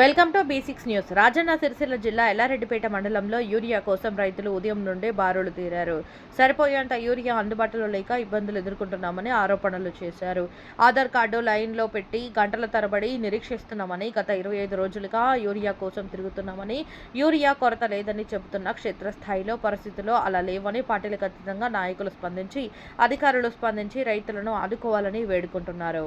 Welcome to B six news. Rajanna Sircilla జిల్లా ఎల్లారెడ్డిపేట మండలంలో urea కోసం రైతులు ఉదయం నుండే బారులు తీరారు. సరిపోయేంత యూరియా అందుబాటులో లేక ఇబ్బందులు ఎదుర్కొంటున్నామని ఆరోపణలు చేశారు. ఆధార్ కార్డు లైన్లో పెట్టి గంటల తరబడి నిరీక్షిస్తున్నామని గత ఇరవై ఐదు రోజులుగా యూరియా కోసం తిరుగుతున్నామని యూరియా కొరత లేదని చెబుతున్న క్షేత్రస్థాయిలో పరిస్థితుల్లో అలా లేవని పార్టీలకు అతీతంగా నాయకులు స్పందించి అధికారులు స్పందించి రైతులను ఆదుకోవాలని వేడుకుంటున్నారు.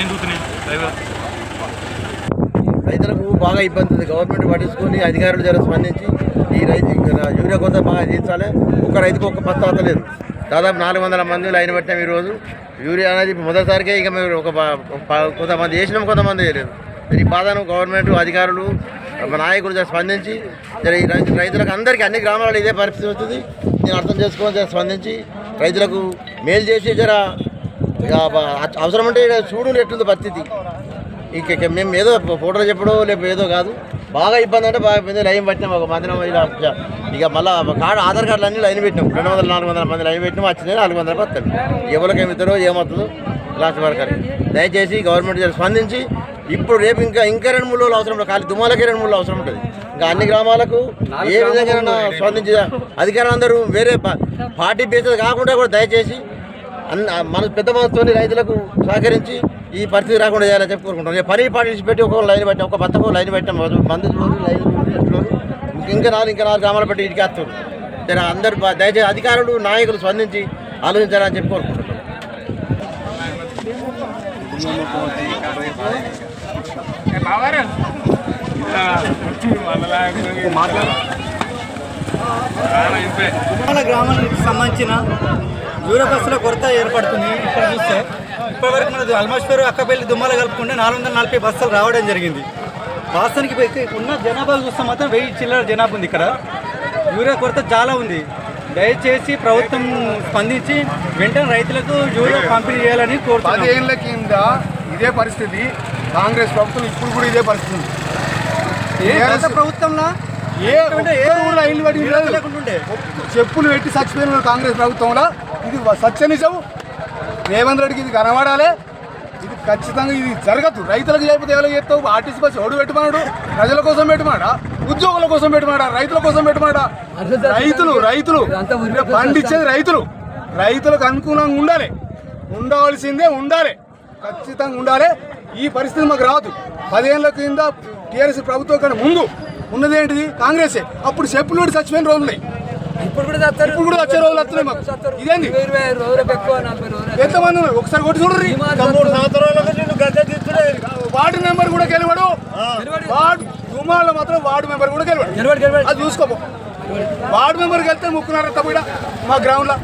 ఏం చూస్తున్నాయి రైతులకు బాగా ఇబ్బంది ఉంది. గవర్నమెంట్ పట్టించుకొని అధికారులు జర స్పందించి ఈ రైతు యూరియా కొంత బాగా తీర్చాలి ఒక రైతుకు ఒక పత్త లేదు. దాదాపు నాలుగు వందల మంది లైన్ పెట్టాం ఈరోజు యూరియా అనేది మొదటిసారికే ఇక మేము ఒక కొంతమంది వేసినాం కొంతమంది వేయలేదు ఈ బాధను గవర్నమెంట్ అధికారులు నాయకులు జర స్పందించి ఈ రైతు రైతులకు అందరికీ అన్ని గ్రామాలలో ఇదే పరిస్థితి వస్తుంది. నేను అర్థం చేసుకొని స్పందించి రైతులకు మేలు చేసి జర అవసరం అంటే చూడు ఎట్లుంది పరిస్థితి. ఇక ఇక మేము ఏదో ఫోటోలు చెప్పడం లేకపోతే ఏదో కాదు. బాగా ఇబ్బంది అంటే బాగా ఇబ్బంది. లైన్ పెట్టినాం ఒక మధ్యన ఇలా ఇక మళ్ళీ కార్డు ఆధార్ కార్డులు అన్నీ లైన్ పెట్టినాం. రెండు వందల నాలుగు వందల మంది లైన్ పెట్టినాం. వచ్చినాయి నాలుగు వందల వస్తాయి ఎవరికి ఏమి ఇస్తారో ఏమవుతుందో లాస్ట్ వరకు దయచేసి గవర్నమెంట్ స్పందించి ఇప్పుడు రేపు ఇంకా ఇంకా రెండు మూడు రోజులు అవసరం ఉంటుంది ఖాళీ దుమాలకే రెండు మూడు అవసరం ఉంటుంది. ఇంకా అన్ని గ్రామాలకు ఏ విధంగా స్పందించి అధికారులు అందరూ వేరే పార్టీ బేసెస్ కాకుండా కూడా దయచేసి అన్న మన పెద్ద మనసుతో రైతులకు సహకరించి ఈ పరిస్థితి రాకుండా చేయాలని చెప్పి కోరుకుంటాం పని పాటి పెట్టి ఒక లైన్ పెట్టాం ఒక బత్తకు లైన్ పెట్టాం. మంది రోజు లైన్ రోజు ఇంకా నాలుగు ఇంకా నాలుగు గ్రామాలు పెట్టి ఇటుకి వస్తారు జర అందరూ దయచేసి అధికారులు నాయకులు స్పందించి ఆలోచించాలని చెప్పి కోరుకుంటున్నాం. మన గ్రామానికి సంబంధించిన యూరియా బస్సుల కొరత ఏర్పడుతుంది. ఇక్కడ చూస్తే ఇప్పటివరకు మనది అల్మాస్పేరు అక్కపల్లి దుమ్మలు కలుపుకుంటే నాలుగు వందల నలభై బస్సులు రావడం జరిగింది. వాస్తవానికి ఉన్న జనాభా చూస్తే మాత్రం వెయ్యి చిల్లర జనాభా ఉంది ఇక్కడ. యూరియా కొరత చాలా ఉంది. దయచేసి ప్రభుత్వం స్పందించి వెంటనే రైతులకు యూరియా పంపిణీ చేయాలని కోరుతున్నాను పదేళ్ళ కింద ఇదే పరిస్థితి. కాంగ్రెస్ ప్రభుత్వం ఇప్పుడు కూడా ఇదే పరిస్థితి ప్రభుత్వంలో ఏ ఊర్లో ఇల్లు చెప్పులు పెట్టి చచ్చిపోయిన కాంగ్రెస్ ప్రభుత్వంలో ఇది సత్య నిజం రేవంత్ రెడ్డికి ఇది కనబడాలి. ఇది ఖచ్చితంగా ఇది జరగదు. రైతులకు చేయకపోతే ఎవరు చేస్తావు? ఆర్టీసీ బస్సు ఎవడు పెట్టమాడు ప్రజల కోసం పెట్టమాడా ఉద్యోగుల కోసం పెట్టమాడా రైతుల కోసం పెట్టమాడా రైతులు రైతులు. పండించేది రైతులు. రైతులకు అనుకూలంగా ఉండాలి. ఉండవలసిందే ఉండాలి. ఖచ్చితంగా ఉండాలి. ఈ పరిస్థితి మాకు రావద్దు పదేళ్ళ కింద టీఆర్ఎస్ ప్రభుత్వం కన్నా ముందు ఉన్నది ఏంటిది? కాంగ్రెసే. అప్పుడు చెప్పులు చచ్చిపోయిన రోజులు ఉన్నాయి. ఇప్పుడు కూడా చేస్తారు. ఇప్పుడు కూడా వచ్చే రోజులు వస్తున్నాయి మాకు. ఇదేంది? ఇరవై రోజులకు ఎక్కువ నలభై రోజులు ఎంతమంది ఉన్నారు? ఒకసారి కొట్టి చూడండి వార్డు మెంబర్ కూడా గెలవడు. వార్డు దుమాలో మాత్రం వార్డు మెంబర్ కూడా గెలవడు. గెలవడు, గెలవడు. అది చూసుకోపో. వార్డు మెంబర్ వెళ్తే ముక్కున్నారంత కూడా మా గ్రౌండ్లో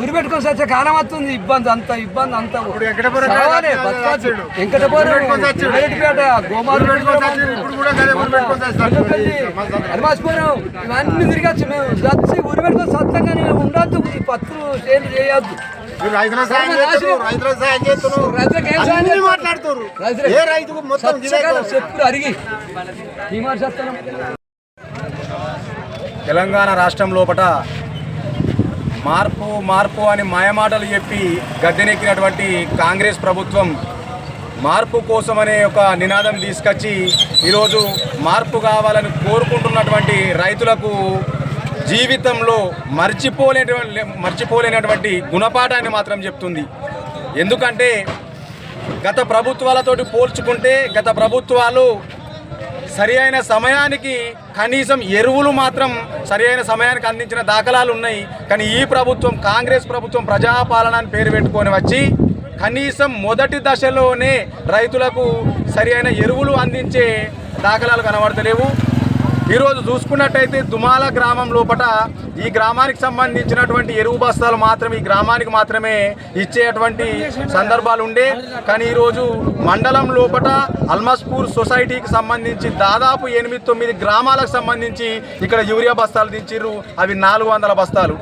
ఊరి పెట్టుకొని వచ్చే కాలం వస్తుంది. ఇబ్బంది అంత ఇబ్బంది అంత. వెంకటపురం చాలానే, కాదు, బతకాల్సి. వచ్చాడు. వెంకటపురం పెట్టుకొని వచ్చాడు. వేలటిపేట, గోమారు ఇప్పుడు కూడా గదే ఊరు పెట్టుకొని చేస్తారు. హరిమాసిపోయినాం ఇవన్నీ తిరగచ్చు. మేము వచ్చి ఊరి పెట్టుకొని సత్తంగానే ఉండొద్దు. ఈ పత్రులు చేలు చేయొద్దు. తెలంగాణ రాష్ట్రం లోపట మార్పు మార్పు అని మాయమాటలు చెప్పి గద్దెనెక్కినటువంటి కాంగ్రెస్ ప్రభుత్వం మార్పు కోసం అనే ఒక నినాదం తీసుకొచ్చి ఈరోజు మార్పు కావాలని కోరుకుంటున్నటువంటి రైతులకు జీవితంలో మర్చిపోలేటువంటి మర్చిపోలేనటువంటి గుణపాఠాన్ని మాత్రం చెప్తుంది. ఎందుకంటే గత ప్రభుత్వాలతోటి పోల్చుకుంటే గత ప్రభుత్వాలు సరి అయిన సమయానికి కనీసం ఎరువులు మాత్రం సరి అయిన సమయానికి అందించిన దాఖలాలు ఉన్నాయి. కానీ ఈ ప్రభుత్వం కాంగ్రెస్ ప్రభుత్వం ప్రజాపాలన అని పేరు పెట్టుకొని వచ్చి కనీసం మొదటి దశలోనే రైతులకు సరి అయిన ఎరువులు అందించే దాఖలాలు కనబడతలేవు. ఈరోజు చూసుకున్నట్టయితే దుమాల గ్రామం లోపట ఈ గ్రామానికి సంబంధించినటువంటి ఎరువు బస్తాలు మాత్రమే ఈ గ్రామానికి మాత్రమే ఇచ్చేటువంటి సందర్భాలు ఉండే. కానీ ఈరోజు మండలం లోపట అల్మస్పూర్ సొసైటీకి సంబంధించి దాదాపు ఎనిమిది తొమ్మిది గ్రామాలకు సంబంధించి ఇక్కడ యూరియా బస్తాలు దించిర్రు. అవి నాలుగు వందల బస్తాలు.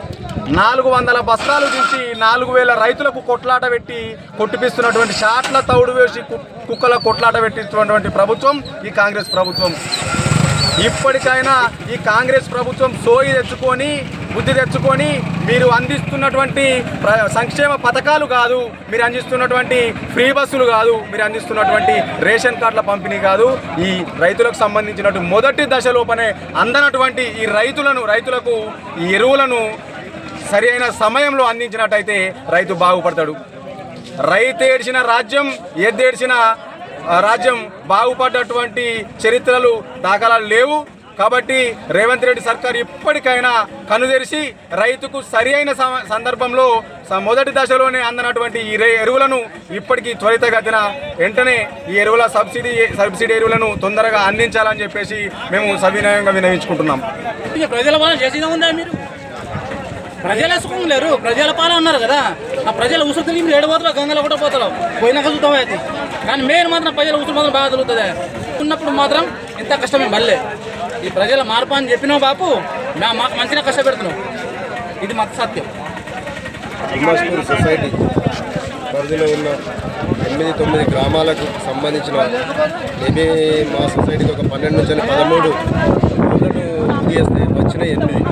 నాలుగు వందల బస్తాలు దించి నాలుగు వేల రైతులకు కొట్లాట పెట్టి కొట్టిపిస్తున్నటువంటి షాట్ల తౌడు వేసి కుక్కల కొట్లాట పెట్టిస్తున్నటువంటి ప్రభుత్వం ఈ కాంగ్రెస్ ప్రభుత్వం. ఇప్పటికైనా ఈ కాంగ్రెస్ ప్రభుత్వం సోయి తెచ్చుకొని బుద్ధి తెచ్చుకొని మీరు అందిస్తున్నటువంటి ప్ర- సంక్షేమ పథకాలు కాదు మీరు అందిస్తున్నటువంటి ఫ్రీ బస్సులు కాదు మీరు అందిస్తున్నటువంటి రేషన్ కార్డుల పంపిణీ కాదు. ఈ రైతులకు సంబంధించినటువంటి మొదటి దశలోపనే అందనటువంటి ఈ రైతులను రైతులకు ఈ ఎరువులను సరి అయిన సమయంలో అందించినట్టయితే రైతు బాగుపడతాడు. రైతు ఏడ్చిన రాజ్యం ఎద్దేడ్చిన రాజ్యం బాగుపడ్డటువంటి చరిత్రలు దాఖలాలు లేవు. కాబట్టి రేవంత్ రెడ్డి సర్కార్ ఇప్పటికైనా కనుదెరిసి రైతుకు సరి అయిన సందర్భంలో మొదటి దశలోనే అందనటువంటి ఈ ఎరువులను ఇప్పటికీ త్వరితగతిన వెంటనే ఈ ఎరువుల సబ్సిడీ సబ్సిడీ ఎరువులను తొందరగా అందించాలని చెప్పేసి మేము సవినయంగా వినయించుకుంటున్నాం. ఇక ప్రజల పాలన చేసేదే ఉందా మీరు? ప్రజల సుఖం లేరు ప్రజల పాలన ఉన్నారు కదా. ఆ ప్రజల ఉసురు తిరిగి మీరు ఏడబోతున్నారు గంగలో కూడా పోతారు పోయినాక చూద్దాం అయితే. కానీ మేము మాత్రం ప్రజల ఉసురు మాత్రం బాగా తగులుతుంది ఉన్నప్పుడు మాత్రం ఇంత కష్టమే మళ్ళీ. ఈ ప్రజల మార్పు అని చెప్పినావు బాపు మేము మాకు మంచిగా కష్టపెడుతున్నాం ఇది మాకు సత్యం. ఉమ్మస్పూర్ సొసైటీ పరిధిలో ఉన్న ఎనిమిది తొమ్మిది గ్రామాలకు సంబంధించిన మేబీ మా సొసైటీకి ఒక పన్నెండు నుంచి పదమూడు రోజులు ముగిస్తే వచ్చిన ఎనిమిది.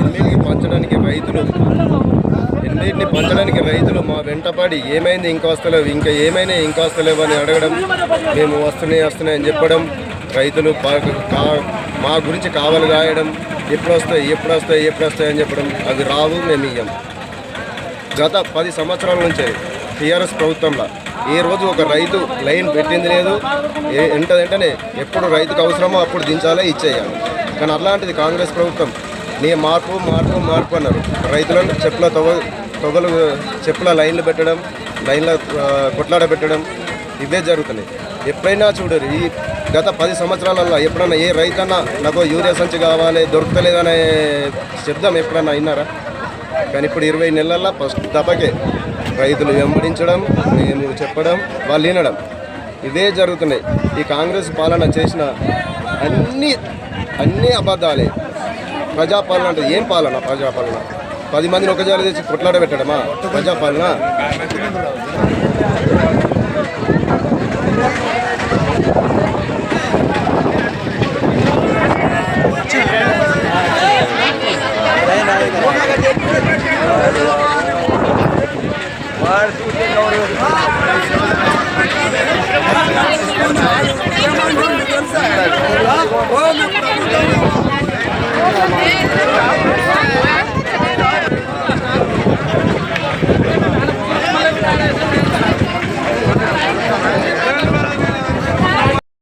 ఎనిమిదికి పంచడానికి రైతులు ఎనిమిదిని పంచడానికి రైతులు మా వెంటపడి ఏమైంది ఇంకా వస్తలేవు ఇంకా ఏమైనా ఇంకా వస్తలేవు అని అడగడం మేము వస్తున్నాయి వస్తున్నాయి అని చెప్పడం రైతులు మా గురించి కావలు రాయడం ఎప్పుడు వస్తాయి ఎప్పుడు వస్తాయి ఎప్పుడు వస్తాయి అని చెప్పడం అవి రావు మేము ఇయ్యం. గత పది సంవత్సరాల నుంచి టీఆర్ఎస్ ప్రభుత్వంలో ఏ రోజు ఒక రైతు లైన్ పెట్టింది లేదు ఏ- వెంటనే ఎప్పుడు రైతుకు అవసరమో అప్పుడు దించాలే ఇచ్చేయాలి. కానీ అలాంటిది కాంగ్రెస్ ప్రభుత్వం నీ మార్పు మార్పు మార్పు అన్నారు. రైతులను చెప్పుల తవ్వ తొగలు చెప్పుల లైన్లు పెట్టడం లైన్ల కొట్లాడ పెట్టడం ఇవే జరుగుతున్నాయి. ఎప్పుడైనా చూడరు ఈ గత పది సంవత్సరాలలో ఎప్పుడన్నా ఏ రైతన్నా నాకు యూరియా సంచి కావాలి దొరకలేదనే శబ్దం ఎప్పుడన్నా అయినారా కానీ ఇప్పుడు ఇరవై నెలల్లో ఫస్ట్ దపకే రైతులు వెంబడించడం మేము చెప్పడం వాళ్ళు వినడం ఇదే జరుగుతున్నాయి. ఈ కాంగ్రెస్ పాలన చేసిన అన్ని అన్ని అబద్ధాలే. ప్రజాపాలన అంటే ఏం పాలన? ప్రజాపాలన. పది మందిని ఒక జాలి తెచ్చి కొట్లాడ పెట్టడమా ప్రజాపాలన?